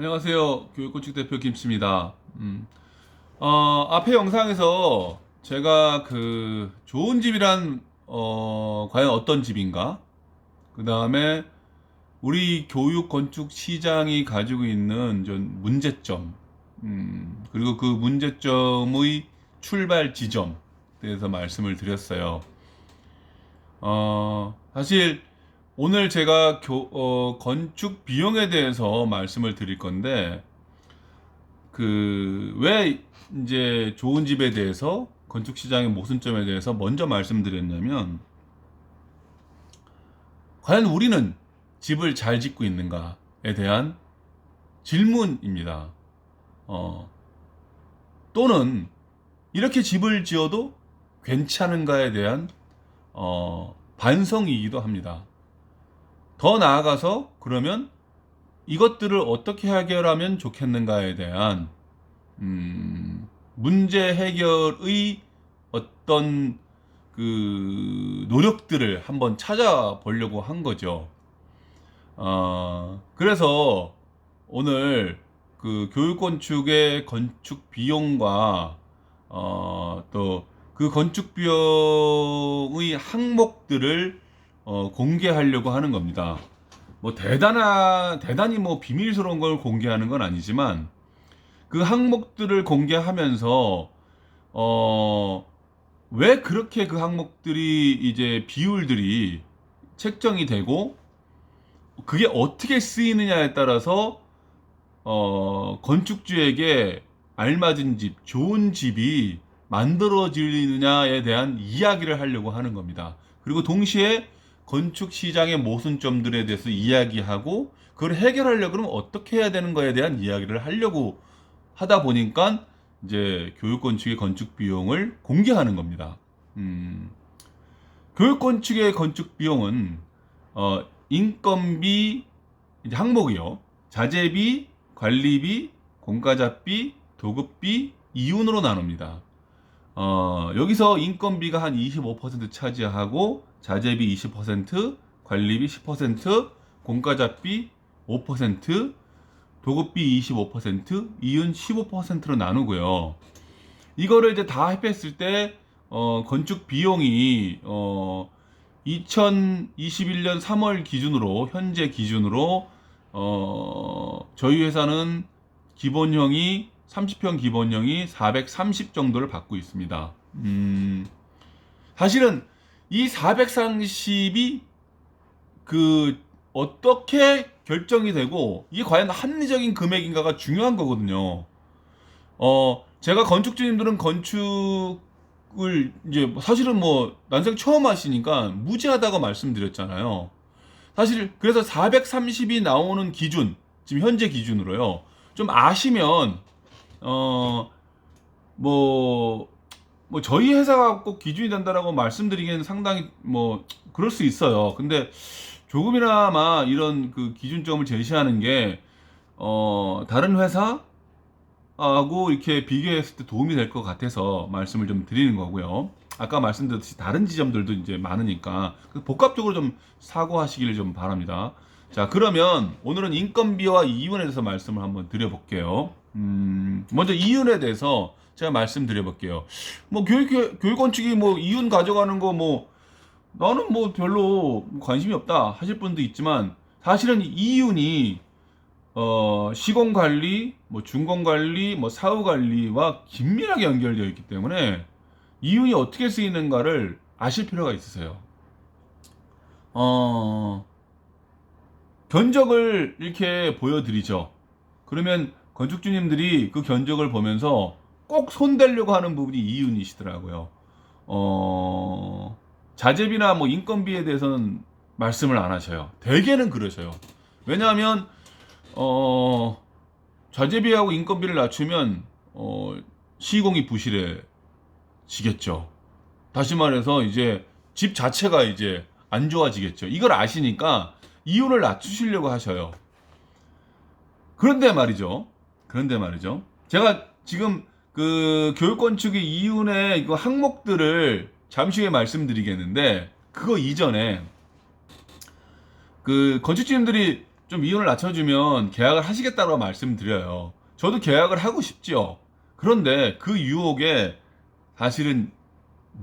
안녕하세요. 교육건축 대표 김씨입니다. 음. 어, 앞에 영상에서 제가 그 좋은 집이란 어, 과연 어떤 집인가? 그 다음에 우리 교육 건축 시장이 가지고 있는 좀 문제점, 음, 그리고 그 문제점의 출발 지점에 대해서 말씀을 드렸어요. 어, 사실 오늘 제가 교- 어, 건축 비용에 대해서 말씀을 드릴 건데, 그, 왜 이제 좋은 집에 대해서 건축 시장의 모순점에 대해서 먼저 말씀드렸냐면, 과연 우리는 집을 잘 짓고 있는가에 대한 질문입니다. 어, 또는 이렇게 집을 지어도 괜찮은가에 대한 어, 반성이기도 합니다. 더 나아가서 그러면 이것들을 어떻게 해결하면 좋겠는가에 대한 음, 문제 해결의 어떤 그 노력들을 한번 찾아보려고 한 거죠. 어, 그래서 오늘 그 교육 건축의 건축 비용과 어, 또 그 건축 비용의 항목들을 어, 공개하려고 하는 겁니다. 뭐 대단한 대단히 뭐 비밀스러운 걸 공개하는 건 아니지만 그 항목들을 공개하면서 어, 왜 그렇게 그 항목들이 이제 비율들이 책정이 되고 그게 어떻게 쓰이느냐에 따라서 어, 건축주에게 알맞은 집, 좋은 집이 만들어지느냐에 대한 이야기를 하려고 하는 겁니다. 그리고 동시에 건축 시장의 모순점들에 대해서 이야기하고 그걸 해결하려고 그러면 어떻게 해야 되는 거에 대한 이야기를 하려고 하다 보니까 이제 교육 건축의 건축 비용을 공개하는 겁니다. 음, 교육 건축의 건축 비용은 어, 인건비 항목이요. 자재비, 관리비, 공과자비, 도급비, 이윤으로 나눕니다. 어, 여기서 인건비가 한 25% 차지하고 자재비 20%, 관리비 10%, 공과자비 5%, 도급비 25%, 이윤 15%로 나누고요. 이거를 이제 다 합했을 때 어, 건축 비용이 어, 2021년 3월 기준으로 현재 기준으로 어, 저희 회사는 기본형이 30평 기본형이 430 정도를 받고 있습니다. 음, 사실은 이 430이 그 어떻게 결정이 되고 이게 과연 합리적인 금액인가가 중요한 거거든요. 어, 제가 건축주님들은 건축을 이제 뭐 사실은 뭐 난생 처음 하시니까 무지하다고 말씀드렸잖아요. 사실 그래서 430이 나오는 기준, 지금 현재 기준으로요. 좀 아시면 어, 뭐, 뭐, 저희 회사가 꼭 기준이 된다라고 말씀드리기에는 상당히 뭐, 그럴 수 있어요. 근데 조금이나마 이런 그 기준점을 제시하는 게, 어, 다른 회사하고 이렇게 비교했을 때 도움이 될 것 같아서 말씀을 좀 드리는 거고요. 아까 말씀드렸듯이 다른 지점들도 이제 많으니까 그 복합적으로 좀 사고하시기를 좀 바랍니다. 자, 그러면 오늘은 인건비와 이윤에 대해서 말씀을 한번 드려볼게요. 음, 먼저 이윤에 대해서 제가 말씀드려볼게요. 뭐 교육 교육 건축이 뭐 이윤 가져가는 거 뭐 나는 뭐 별로 관심이 없다 하실 분도 있지만 사실은 이윤이 어, 시공 관리, 뭐 준공 관리, 뭐 사후 관리와 긴밀하게 연결되어 있기 때문에 이윤이 어떻게 쓰이는가를 아실 필요가 있으세요. 어, 견적을 이렇게 보여드리죠. 그러면 건축주님들이 그 견적을 보면서 꼭 손대려고 하는 부분이 이윤이시더라고요. 어, 자재비나 뭐 인건비에 대해서는 말씀을 안 하셔요. 대개는 그러셔요. 왜냐하면, 어, 자재비하고 인건비를 낮추면, 어, 시공이 부실해지겠죠. 다시 말해서 이제 집 자체가 이제 안 좋아지겠죠. 이걸 아시니까 이윤을 낮추시려고 하셔요. 그런데 말이죠. 그런데 말이죠. 제가 지금 그 교육 건축의 이윤의 그 항목들을 잠시 후에 말씀드리겠는데 그거 이전에 그 건축주님들이 좀 이윤을 낮춰주면 계약을 하시겠다고 말씀드려요. 저도 계약을 하고 싶지요. 그런데 그 유혹에 사실은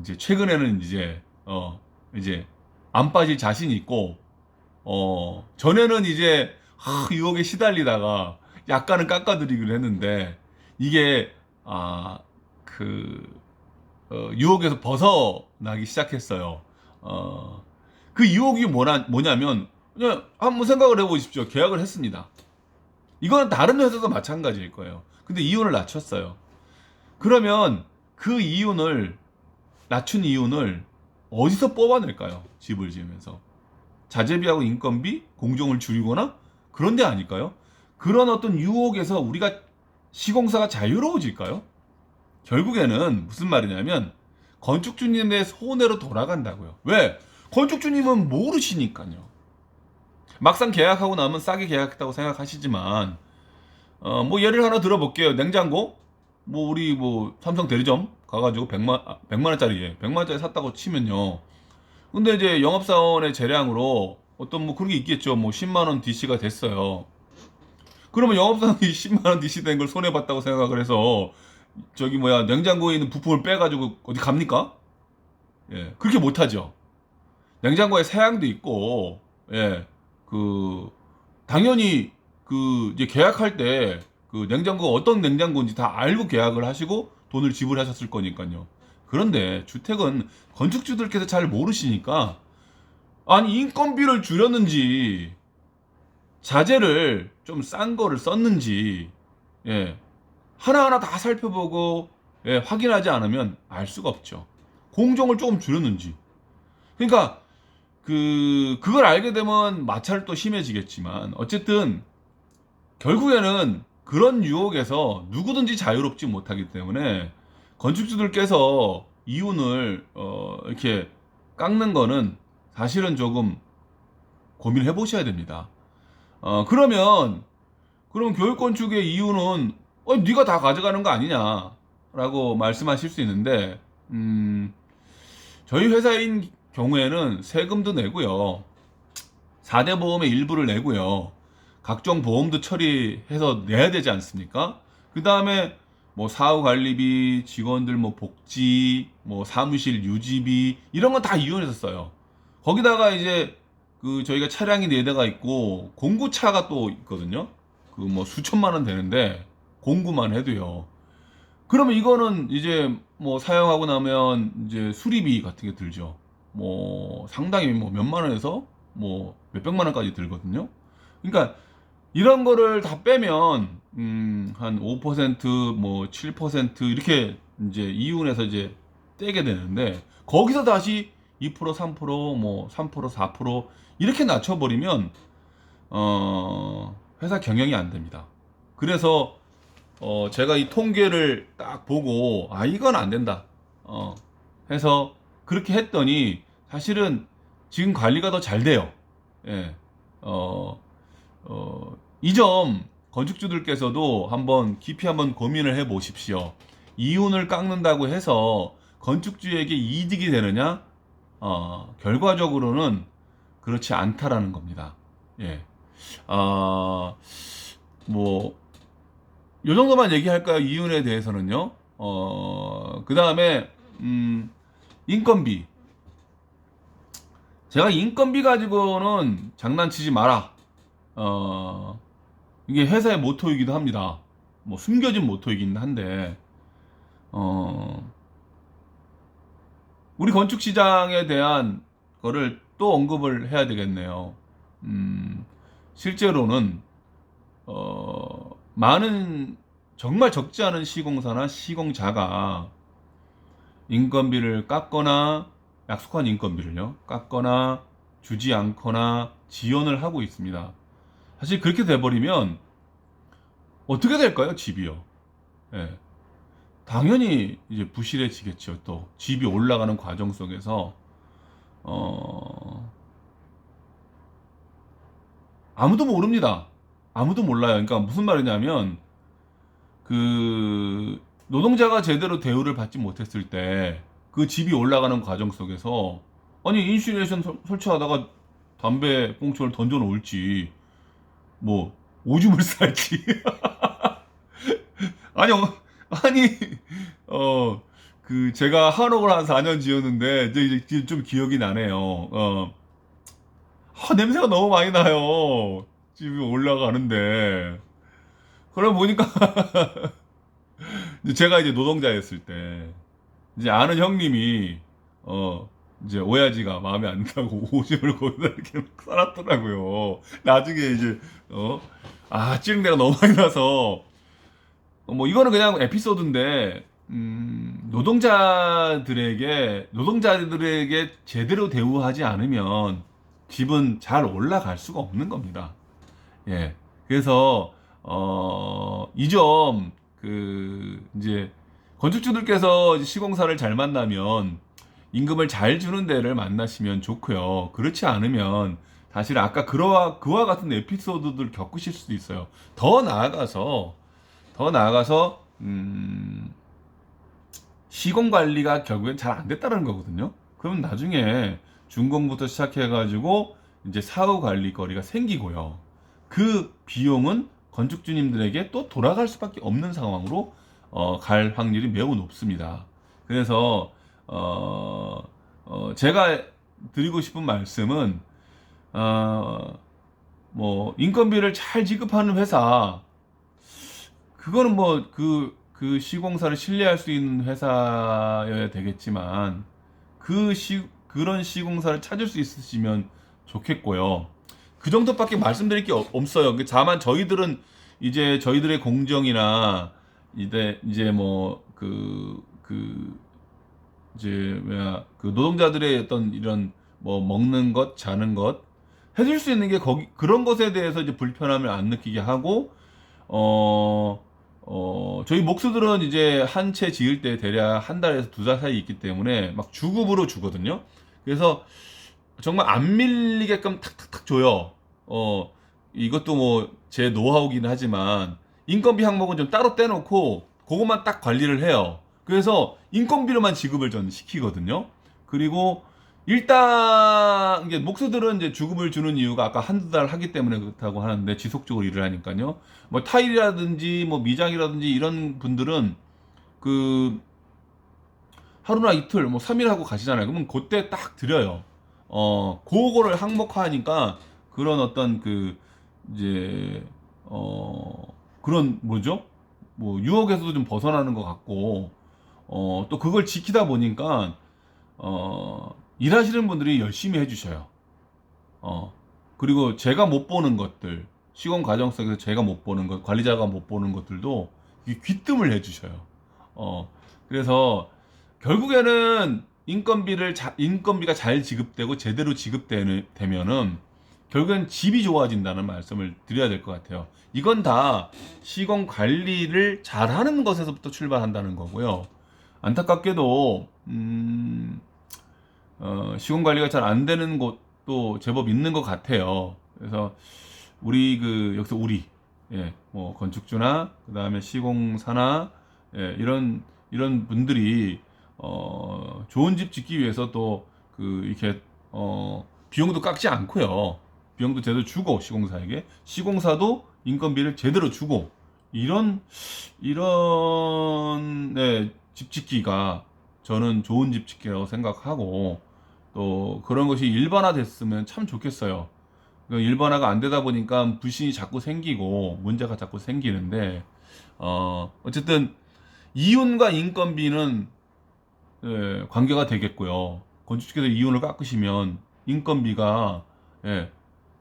이제 최근에는 이제 어 이제 안 빠질 자신이 있고 어 전에는 이제 아, 유혹에 시달리다가 약간은 깎아드리기로 했는데 이게 아그 어, 유혹에서 벗어나기 시작했어요. 어, 그 유혹이 뭐냐, 뭐냐면 그냥 한번 생각을 해보십시오. 계약을 했습니다. 이거는 다른 회사도 마찬가지일 거예요. 근데 이윤을 낮췄어요. 그러면 그 이윤을 낮춘 이윤을 어디서 뽑아낼까요? 집을 지으면서 자재비하고 인건비, 공정을 줄이거나 그런 데 아닐까요? 그런 어떤 유혹에서 우리가 시공사가 자유로워질까요? 결국에는 무슨 말이냐면 건축주님의 손해로 돌아간다고요. 왜? 건축주님은 모르시니까요. 막상 계약하고 나면 싸게 계약했다고 생각하시지만 어, 뭐 예를 하나 들어볼게요. 냉장고 뭐 우리 뭐 삼성 대리점 가가지고 100만 아, 100만 원짜리 100만 원짜리 샀다고 치면요. 근데 이제 영업사원의 재량으로 어떤 뭐 그런 게 있겠죠. 뭐 10만 원 DC가 됐어요. 그러면 영업사원이 10만 원 DC 된걸 손해 봤다고 생각을 해서 저기 뭐야 냉장고에 있는 부품을 빼가지고 어디 갑니까? 예 그렇게 못하죠. 냉장고에 사양도 있고 예그 당연히 그 이제 계약할 때 그 냉장고가 어떤 냉장고인지 다 알고 계약을 하시고 돈을 지불하셨을 거니까요. 그런데 주택은 건축주들께서 잘 모르시니까 아니 인건비를 줄였는지 자재를 좀 싼 거를 썼는지 예 하나하나 다 살펴보고 예, 확인하지 않으면 알 수가 없죠. 공정을 조금 줄였는지. 그러니까 그 그걸 알게 되면 마찰 또 심해지겠지만 어쨌든 결국에는 그런 유혹에서 누구든지 자유롭지 못하기 때문에 건축주들께서 이윤을 어, 이렇게 깎는 거는 사실은 조금 고민을 해보셔야 됩니다. 어, 그러면 그럼 교육 건축의 이유는 어, 네가 다 가져가는 거 아니냐라고 말씀하실 수 있는데 음, 저희 회사인 경우에는 세금도 내고요. 4대 보험의 일부를 내고요. 각종 보험도 처리해서 내야 되지 않습니까? 그 다음에 뭐 사후 관리비, 직원들 뭐 복지, 뭐 사무실 유지비 이런 건 다 이용해서 써요. 거기다가 이제 그 저희가 차량이 네 대가 있고 공구차가 또 있거든요. 그 뭐 수천만 원 되는데 공구만 해도요. 그러면 이거는 이제 뭐 사용하고 나면 이제 수리비 같은 게 들죠. 뭐 상당히 뭐 몇만 원에서 뭐 몇백만 원까지 들거든요. 그러니까 이런 거를 다 빼면 음 한 5%뭐 7% 이렇게 이제 이윤에서 이제 떼게 되는데 거기서 다시 2% 3%뭐 3% 4% 이렇게 낮춰 버리면 어 회사 경영이 안 됩니다. 그래서 어 제가 이 통계를 딱 보고 아 이건 안 된다. 어 해서 그렇게 했더니 사실은 지금 관리가 더 잘 돼요. 예. 어, 어, 이 점 건축주들께서도 한번 깊이 한번 고민을 해 보십시오. 이윤을 깎는다고 해서 건축주에게 이득이 되느냐? 어, 결과적으로는 그렇지 않다라는 겁니다. 예. 아, 뭐, 요 정도만 얘기할까요? 이윤에 대해서는요. 어, 그 다음에, 음, 인건비. 제가 인건비 가지고는 장난치지 마라. 어, 이게 회사의 모토이기도 합니다. 뭐 숨겨진 모토이긴 한데, 어, 우리 건축 시장에 대한 거를 또 언급을 해야 되겠네요. 음, 실제로는, 어, 많은, 정말 적지 않은 시공사나 시공자가 인건비를 깎거나 약속한 인건비를요 깎거나 주지 않거나 지연을 하고 있습니다. 사실 그렇게 돼버리면 어떻게 될까요? 집이요. 예. 당연히 이제 부실해지겠죠. 또 집이 올라가는 과정 속에서 어 아무도 모릅니다. 아무도 몰라요. 그러니까 무슨 말이냐면 그 노동자가 제대로 대우를 받지 못했을 때 그 집이 올라가는 과정 속에서 아니 인슐레이션 설- 설치하다가 담배 꽁초를 던져 놓을지 뭐 오줌을 쌀지. 아니 어, 아니 어 그 제가 한옥을 한 4년 지었는데 이제 이제 좀 기억이 나네요. 어. 아, 냄새가 너무 많이 나요. 집에 올라가는데. 그러고 보니까 제가 이제 노동자였을 때 이제 아는 형님이 어 이제 오야지가 마음에 안 든다고 오줌을 거기다 이렇게 살았더라고요. 나중에 이제 어아 찌릉내가 너무 많이 나서 어, 뭐 이거는 그냥 에피소드인데 음, 노동자들에게 노동자들에게 제대로 대우하지 않으면 집은 잘 올라갈 수가 없는 겁니다. 예. 그래서 어, 이 점 그 이제 건축주들께서 시공사를 잘 만나면 임금을 잘 주는 데를 만나시면 좋고요. 그렇지 않으면 사실 아까 그와 그와 같은 에피소드들 겪으실 수도 있어요. 더 나아가서 더 나아가서 음, 시공 관리가 결국엔 잘 안 됐다는 거거든요. 그러면 나중에 준공부터 시작해가지고 이제 사후 관리 거리가 생기고요. 그 비용은 건축주님들에게 또 돌아갈 수밖에 없는 상황으로 어, 갈 확률이 매우 높습니다. 그래서 어, 어, 제가 드리고 싶은 말씀은 어, 뭐 인건비를 잘 지급하는 회사 그거는 뭐그그 시공사를 신뢰할 수 있는 회사여야 되겠지만 그 시, 그런 시공사를 찾을 수 있으시면 좋겠고요. 그 정도밖에 말씀드릴 게 없- 없어요. 그 다만 저희들은 이제 저희들의 공정이나 이제 이제 뭐그그 이제 뭐야 그 노동자들의 어떤 이런 뭐 먹는 것, 자는 것 해줄 수 있는 게 거기 그런 것에 대해서 이제 불편함을 안 느끼게 하고 어. 어, 저희 목수들은 이제 한 채 지을 때 대략 한 달에서 두 달 사이 있기 때문에 막 주급으로 주거든요. 그래서 정말 안 밀리게끔 탁탁탁 줘요. 어, 이것도 뭐 제 노하우긴 하지만 인건비 항목은 좀 따로 떼놓고 그것만 딱 관리를 해요. 그래서 인건비로만 지급을 저는 시키거든요. 그리고 일단 이게 목수들은 이제 주급을 주는 이유가 아까 한두 달 하기 때문에 그렇다고 하는데 지속적으로 일을 하니까요. 뭐 타일이라든지 뭐 미장이라든지 이런 분들은 그 하루나 이틀 뭐 3일 하고 가시잖아요. 그러면 그때 딱 드려요. 어, 그거를 항목화하니까 그런 어떤 그 이제 어 그런 뭐죠? 뭐 유혹에서도 좀 벗어나는 것 같고 어 또 그걸 지키다 보니까 어 일하시는 분들이 열심히 해주셔요. 어 그리고 제가 못 보는 것들 시공 과정 속에서 제가 못 보는 것 관리자가 못 보는 것들도 이 귀뜸을 해주셔요. 어 그래서 결국에는 인건비를 자, 인건비가 잘 지급되고 제대로 지급되면은 결국엔 집이 좋아진다는 말씀을 드려야 될 것 같아요. 이건 다 시공 관리를 잘하는 것에서부터 출발한다는 거고요. 안타깝게도 음, 어, 시공 관리가 잘 안 되는 곳도 제법 있는 것 같아요. 그래서 우리 그 여기서 우리 예, 뭐 건축주나 그 다음에 시공사나 예, 이런 이런 분들이 어, 좋은 집 짓기 위해서 또 그 이렇게 어, 비용도 깎지 않고요. 비용도 제대로 주고 시공사에게 시공사도 인건비를 제대로 주고 이런 이런 네, 집 짓기가 저는 좋은 집 짓기라고 생각하고 또 그런 것이 일반화 됐으면 참 좋겠어요. 그 일반화가 안 되다 보니까 불신이 자꾸 생기고 문제가 자꾸 생기는데 어 어쨌든 이윤과 인건비는 예, 관계가 되겠고요. 건축주께서 이윤을 깎으시면 인건비가 예,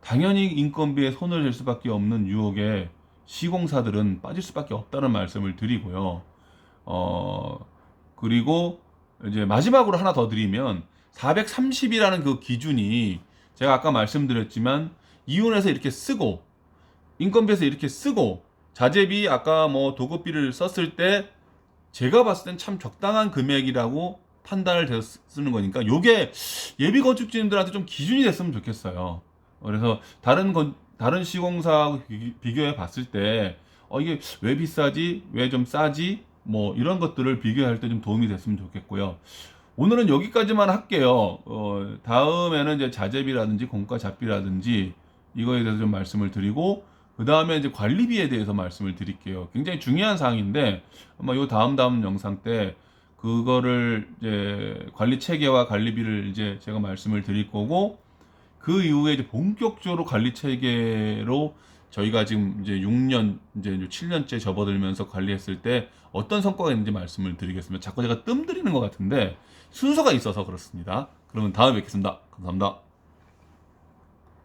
당연히 인건비에 손을 댈 수밖에 없는 유혹에 시공사들은 빠질 수밖에 없다는 말씀을 드리고요. 어 그리고 이제 마지막으로 하나 더 드리면 430이라는 그 기준이 제가 아까 말씀드렸지만 이윤에서 이렇게 쓰고 인건비에서 이렇게 쓰고 자재비 아까 뭐 도급비를 썼을 때 제가 봤을 땐 참 적당한 금액이라고 판단을 쓰- 쓰는 거니까 요게 예비 건축주님들한테 좀 기준이 됐으면 좋겠어요. 그래서 다른 건 다른 시공사하고 비- 비교해 봤을 때 어, 이게 왜 비싸지? 왜 좀 싸지? 뭐 이런 것들을 비교할 때 좀 도움이 됐으면 좋겠고요. 오늘은 여기까지만 할게요. 어, 다음에는 이제 자재비라든지 공과 잡비라든지 이거에 대해서 좀 말씀을 드리고 그 다음에 이제 관리비에 대해서 말씀을 드릴게요. 굉장히 중요한 사항인데 아마 요 다음 다음 영상 때 그거를 이제 관리 체계와 관리비를 이제 제가 말씀을 드릴 거고 그 이후에 이제 본격적으로 관리 체계로 저희가 지금 이제 6년 이제 7년째 접어들면서 관리했을 때 어떤 성과가 있는지 말씀을 드리겠습니다. 자꾸 제가 뜸 들이는 것 같은데 순서가 있어서 그렇습니다. 그러면 다음에 뵙겠습니다. 감사합니다.